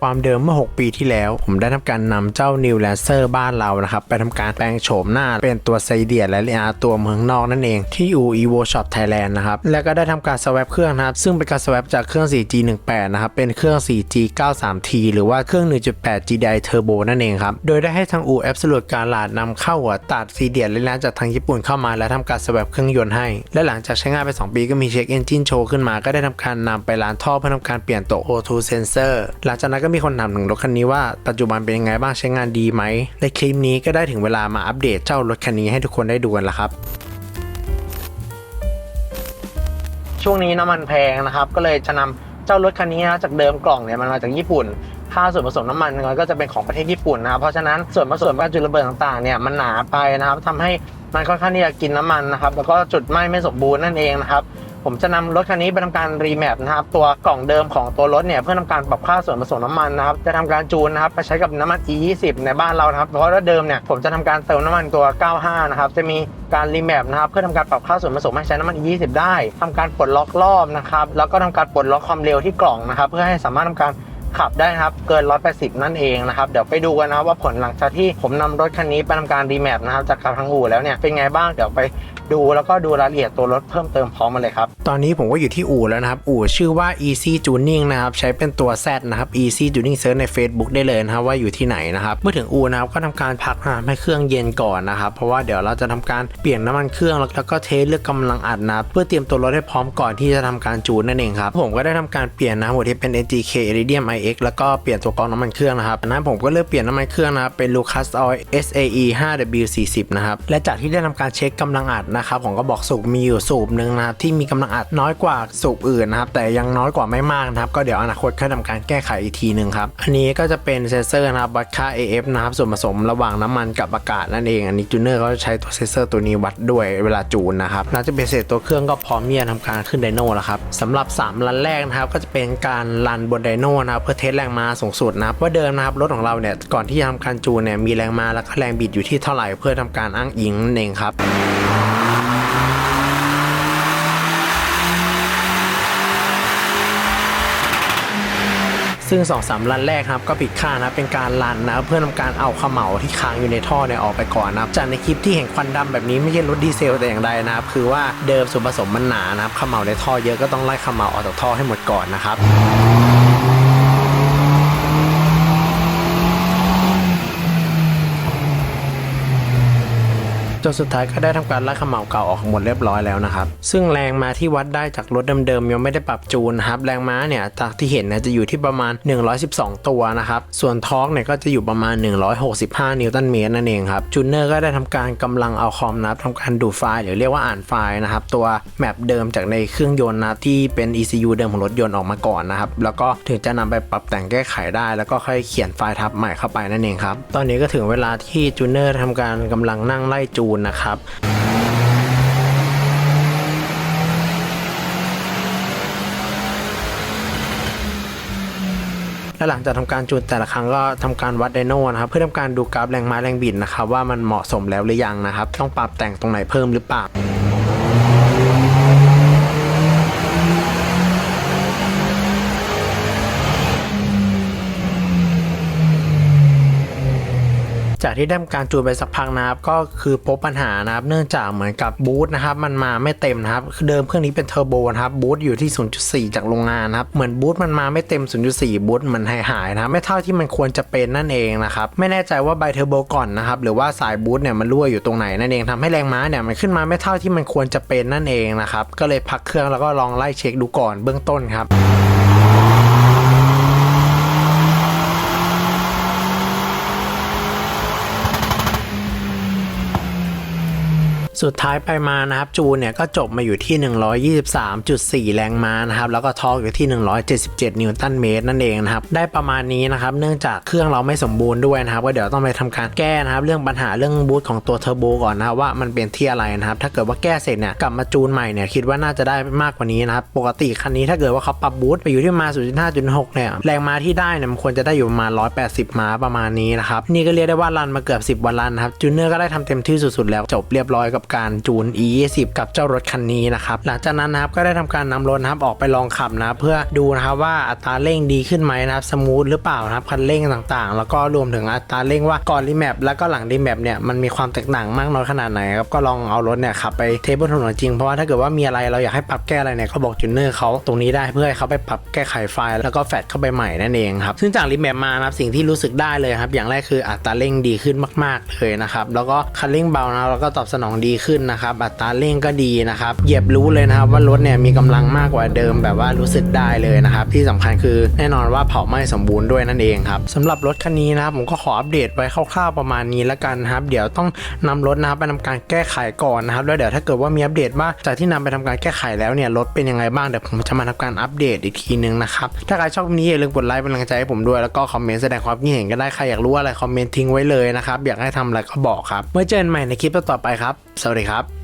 ความเดิมเมื่อ 6 ปีที่แล้ว ผมได้ทำการนำเจ้า New Lancer บ้านเรานะครับ ไปทำการแปลงโฉมหน้าเป็นตัวไซเดียและเรียตัวเมืองนอกนั่นเองที่อู Evo Shop Thailand นะครับ แล้วก็ได้ทำการสว a p เครื่องนะครับ ซึ่งเป็นการสว a p จากเครื่อง 4G 18นะครับ เป็นเครื่อง 4G 93T หรือว่าเครื่อง 1.8 GDI Turbo นั่นเองครับ โดยได้ให้ทางอู Absolute การลาดนำเข้าหัวตัดซีเดียและร้านจากทางญี่ปุ่นเข้ามาและทำการสว a p เครื่องยนต์ให้ และหลังจากใช้งานไป 2 ปีก็มีเช็คเอนจินโชว์ขึ้นมาก็ได้ทำการนำไปล้างท่อเพื่อทำการเปลี่ยนตัว O2 sensor หลังจากนั้นก็มีคนถามถึงรถคันนี้ว่าปัจจุบันเป็นยังไงบ้างใช้งานดีไหมในคลิปนี้ก็ได้ถึงเวลามาอัปเดตเจ้ารถคันนี้ให้ทุกคนได้ดูกันละครับช่วงนี้น้ำมันแพงนะครับ ก็เลยจะนำเจ้ารถคันนี้นะจากเดิมกล่องเนี่ยมันมาจากญี่ปุ่น ค่าส่วนผสมน้ำมันมันก็จะเป็นของประเทศญี่ปุ่นนะครับ เพราะฉะนั้นส่วนผสมการจุดระเบิดต่างๆเนี่ยมันหนาไปนะครับทำให้มันค่อนข้างที่จะกินน้ำมันนะครับ แล้วก็จุดไหม้ไม่สมบูรณ์นั่นเองนะครับ ผมจะนำรถคันนี้ไปทำการรีแมปนะครับตัวกล่องเดิมของตัวรถเนี่ยเพื่อทำการปรับค่าส่วนผสมน้ำมันนะครับจะทำการจูนนะครับไปใช้กับน้ำมัน E20 ในบ้านเรานะครับเพราะว่าเดิมเนี่ยผมจะทำการเติมน้ำมันตัว 95 นะครับจะมีการรีแมปนะครับเพื่อทำการปรับค่าส่วนผสมให้ใช้น้ำมัน E20 ได้ทำการปลดล็อกรอบนะครับแล้วก็ทำการปลดล็อกความเร็วที่กล่องนะครับเพื่อให้สามารถทำการขับได้นะครับเกิน 180 นั่นเองนะครับ เดี๋ยวไปดูกันนะว่าผลหลังจากที่ผมนำรถคันนี้ไปทำการรีแมปนะครับจากทางอู่แล้วเนี่ยเป็นไงบ้างเดี๋ยวไป ดูแล้วก็ดูรายละเอียดตัวรถเพิ่มเติมพร้อมมาเลยครับ ตอนนี้ผมก็อยู่ที่อู่แล้วนะครับ อู่ชื่อว่า Easy Tuning นะครับ ใช้เป็นตัว Z นะครับ Easy Tuning Search ใน Facebook ได้เลยนะครับว่าอยู่ที่ไหนนะครับ เมื่อถึงอู่นะครับก็ทำการพักน้ำให้เครื่องเย็นก่อนนะครับ เพราะว่าเดี๋ยวเราจะทำการเปลี่ยนน้ำมันเครื่องแล้วก็เทสเลือกกำลังอัดนะเพื่อเตรียมตัวรถให้พร้อมก่อนที่จะทำการจูนนั่นเองครับผมก็ได้ทำการเปลี่ยนนะหัวที่เป็น NGK Iridium IX แล้วก็เปลี่ยนตัวกรองน้ำมันเครื่องนะครับนั้นผมก็เลือกเปลี่ยนน้ำมันเครื่องนะครับเป็น Lucas Oil SAE 5W40 นะครับและจากที่ได้ทำการเช็คกำลังอัดนะครับผมก็บอกสูบมีอยู่สูบหนึ่งนะครับที่มีกำลังอัดน้อยกว่าสูบอื่นนะครับแต่ยังน้อยกว่าไม่มากนะครับก็เดี๋ยวอนาคตค่อยทำการแก้ไขอีกทีหนึ่งครับอันนี้ก็จะเป็นเซนเซอร์นะครับวัดค่า AF นะครับส่วนผสมระหว่างน้ำมันกับอากาศนั่นเองอันนี้จูเนอร์เขาจะใช้ตัวเซนเซอร์ตัวนี้วัดด้วยเวลาจูนนะครับหลังจากเป็นเสร็จตัวเครื่องก็พร้อมที่จะทำการขึ้นไดโน่แล้วครับสำหรับ 3 รันแรกนะครับก็จะเป็นการรันบนไดโน่นะครับเพื่อเทสแรงม้าสูงสุดนะครับว่าเดิมนะครับรถของเราเนี่ยก่อนที่จะทำการจูนเนี่ยมีแรงม้าแล้วก็แรงบิดอยู่ที่เท่าไหร่เพื่อทำการอ้างอิงนั่นเองครับ ซึ่ง2อสามรันแรกครับก็ผิดค่านะเป็นการรันนะเพื่อทำการเอาขมเหลาที่ค้างอยู่ในท่อเนี่ยออกไปก่อนนะครับจากในคลิปที่เห็นควันดำแบบนี้ไม่ใช่รถดีเซลแต่อย่างใดนะครับคือว่าเดิมส่วนผสมมันหนานะครับเขม่าในท่อเยอะก็ต้องไล่ขมเหลาออกจากท่อให้หมดก่อนนะครับ จนสุดท้ายก็ได้ทำการลากขม่าเก่าออกหมดเรียบร้อยแล้วนะครับ ซึ่งแรงม้าที่วัดได้จากรถเดิมๆยังไม่ได้ปรับจูนครับแรงม้าเนี่ยจากที่เห็นนี่ยจะอยู่ที่ประมาณ 112 ตัวนะครับ ส่วนทอร์กเนี่ยก็จะอยู่ประมาณ 165 นิวตันเมตรนั่นเองครับจูเนอร์ก็ได้ทำการกำลังเอาคอมนะครับทำการดูไฟล์หรือเรียกว่าอ่านไฟล์นะครับตัวแมปเดิมจากในเครื่องยนต์นะที่เป็น ECU เดิมของรถยนต์ออกมาก่อนนะครับแล้วก็ถึงจะนำไปปรับแต่งแก้ไขได้ แล้วก็ค่อยเขียนไฟล์ทับใหม่เข้าไปนั่นเองครับตอนนี้ก็ถึงเวลาที่จูเนอร์ทำการกำลังนั่งไล่จูนนะครับและหลังจากทำการจูนแต่ละครั้งก็ทำการวัดไดโน่นะครับเพื่อทำการดูกราฟแรงม้าแรงบิดนะครับว่ามันเหมาะสมแล้วหรือยังนะครับ ต้องปรับแต่งตรงไหนเพิ่มหรือเปล่า จากที่ได้ทำการจูนไปสักพักนะครับ ก็คือพบปัญหานะครับ เนื่องจากเหมือนกับบูทนะครับ มันมาไม่เต็มนะครับคือเดิมเครื่องนี้เป็นเทอร์โบนะครับ บูทอยู่ที่ 0.4 จากโรงงานนะครับ เหมือนบูทมันมาไม่เต็ม 0.4 บูทมันหายหายนะครับไม่เท่าที่มันควรจะเป็นนั่นเองนะครับ ไม่แน่ใจว่าไบเทอร์โบก่อนนะครับ หรือว่าสายบูทเนี่ยมันรั่วอยู่ตรงไหนนั่นเองทำให้แรงม้าเนี่ยมันขึ้นมาไม่เท่าที่มันควรจะเป็นนั่นเองนะครับ ก็เลยพักเครื่องแล้วก็ลองไล่เช็คดูก่อนเบื้องต้นครับ สุดท้ายไปมานะครับจูนเนี่ยก็จบมาอยู่ที่ 123.4 แรงม้านะครับแล้วก็ทอร์กอยู่ที่ 177 นิวตันเมตรนั่นเองนะครับได้ประมาณนี้นะครับเนื่องจากเครื่องเราไม่สมบูรณ์ด้วยนะครับก็เดี๋ยวต้องไปทำการแก้นะครับเรื่องปัญหาเรื่องบูทของตัวเทอร์โบก่อนนะครับว่ามันเป็นที่อะไรนะครับถ้าเกิดว่าแก้เสร็จเนี่ยกลับมาจูนใหม่เนี่ยคิดว่าน่าจะได้มากกว่านี้นะครับปกติคันนี้ถ้าเกิดว่าเขาปรับบูทไปอยู่ที่มา 0.5.6 เนี่ยแรงม้าที่ได้เนี่ยมันควรจะได้อยู่ประมาณ 180 ม้าประมาณนี้นะครับนี่ก็เรียกได้ว่ารันมาเกือบ 10 วันรันนะครับจูเนอร์ก็ได้ทำเต็มที่สุดๆแล้วจบเรียบร้อยกับำการจูน E20 กับเจ้ารถคันนี้นะครับหลังจากนั้นนะครับก็ได้ทำการนำรถนะครับออกไปลองขับนะเพื่อดูนะครับว่าอัตราเร่งดีขึ้นไหมนะครับสมูทหรือเปล่านะครับคันเร่งต่างๆ แล้วก็รวมถึงอัตราเร่งว่าก่อนรีแมปแล้วก็หลังรีแมปเนี่ยมันมีความแตกต่างมากน้อยขนาดไหนครับก็ลองเอารถเนี่ยขับไปเทสบนถนนจริงเพราะว่าถ้าเกิดว่ามีอะไรเราอยากให้ปรับแก้อะไรเนี่ยก็บอกจูเนอร์เขาตรงนี้ได้เพื่อให้เขาไปปรับแก้ไขไฟล์แล้วก็แฟดเข้าไปใหม่นั่นเองครับซึ่งจากรีแมปมานะครับสิ่งที่รู้สึกได้เลยครับอย่างแรกคืออัตราเร่งดีขึ้นมาก ๆเลยนะครับแล้วก็คันเร่งเบานะแล้วก็ตอบสนองดีีขึ้นนะครับ อัตราเร่งก็ดีนะครับ เหยียบรู้เลยนะครับว่ารถเนี่ยมีกำลังมากกว่าเดิมแบบว่ารู้สึกได้เลยนะครับ ที่สำคัญคือแน่นอนว่าเผาไหม้สมบูรณ์ด้วยนั่นเองครับสำหรับรถคันนี้นะครับผมก็ขออัปเดตไว้คร่าวๆประมาณนี้แล้วกันนะครับ เดี๋ยวต้องนำรถนะครับไปทำการแก้ไขก่อนนะครับแล้วเดี๋ยวถ้าเกิดว่ามีอัปเดตว่าจากที่นำไปทำการแก้ไขแล้วเนี่ยรถเป็นยังไงบ้างเดี๋ยวผมจะมาทำการอัปเดตอีกทีนึงนะครับถ้าใครชอบคลิปนี้อย่าลืมกดไลค์เป็นกำลังใจให้ผมด้วยแล้วก็คอมเมนต์แสดงความคิดเห็นก็ได้ใครอยากรู้อะไรคอมเมนต์ทิ้งไว้เลยนะครับอยากให้ทำอะไรก็บอกครับเมื่อเจอกันใหม่ในคลิปต่อไปครับสวัสดีครับ